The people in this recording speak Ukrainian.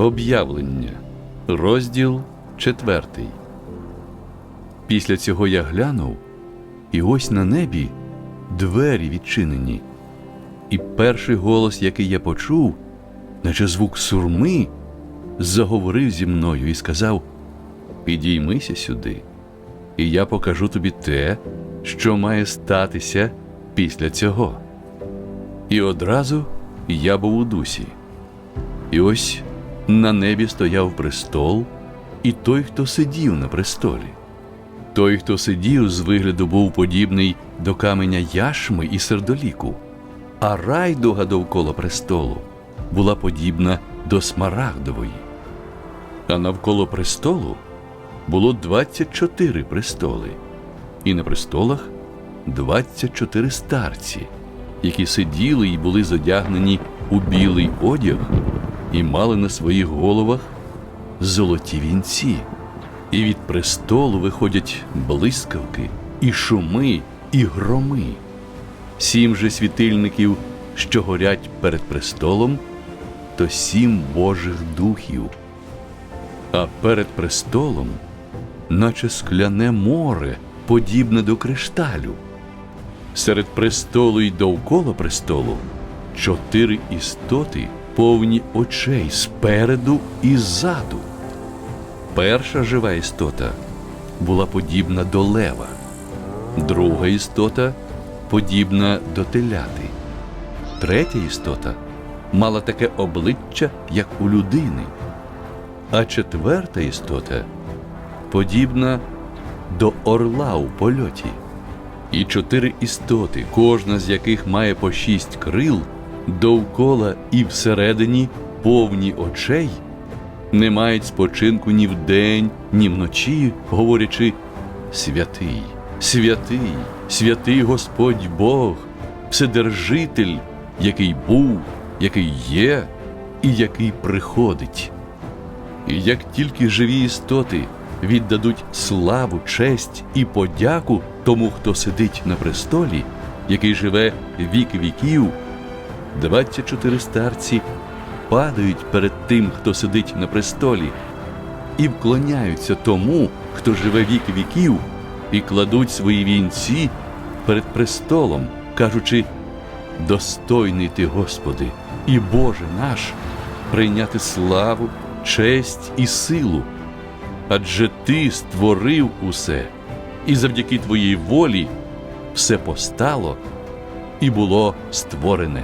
Об'явлення, розділ четвертий. Після цього я глянув, і ось на небі двері відчинені. І перший голос, який я почув, наче звук сурми, заговорив зі мною і сказав: Підіймися сюди, і я покажу тобі те, що має статися після цього. І одразу я був у дусі. І ось на небі стояв престол, і той, хто сидів на престолі. Той, хто сидів, з вигляду був подібний до каменя яшми і сердоліку, а райдуга довкола престолу була подібна до смарагдової. А навколо престолу було 24 престоли, і на престолах 24 старці, які сиділи і були зодягнені у білий одяг і мали на своїх головах золоті вінці. І від престолу виходять блискавки, і шуми, і громи. Сім же світильників, що горять перед престолом, то сім Божих духів. А перед престолом, наче скляне море, подібне до кришталю. Серед престолу й довкола престолу чотири істоти, повні очей спереду і ззаду. Перша жива істота була подібна до лева, друга істота подібна до теляти, третя істота мала таке обличчя, як у людини, а четверта істота подібна до орла у польоті. І чотири істоти, кожна з яких має по шість крил, довкола і всередині повні очей, не мають спочинку ні вдень, ні вночі, говорячи святий, святий, святий Господь Бог, Вседержитель, який був, який є і який приходить. І як тільки живі істоти віддадуть славу, честь і подяку тому, хто сидить на престолі, який живе вік віків, 24 старці падають перед тим, хто сидить на престолі, і вклоняються тому, хто живе вік віків, і кладуть свої вінці перед престолом, кажучи: Достойний ти, Господи, і Боже наш, прийняти славу, честь і силу. Адже ти створив усе, і завдяки твоїй волі все постало і було створене.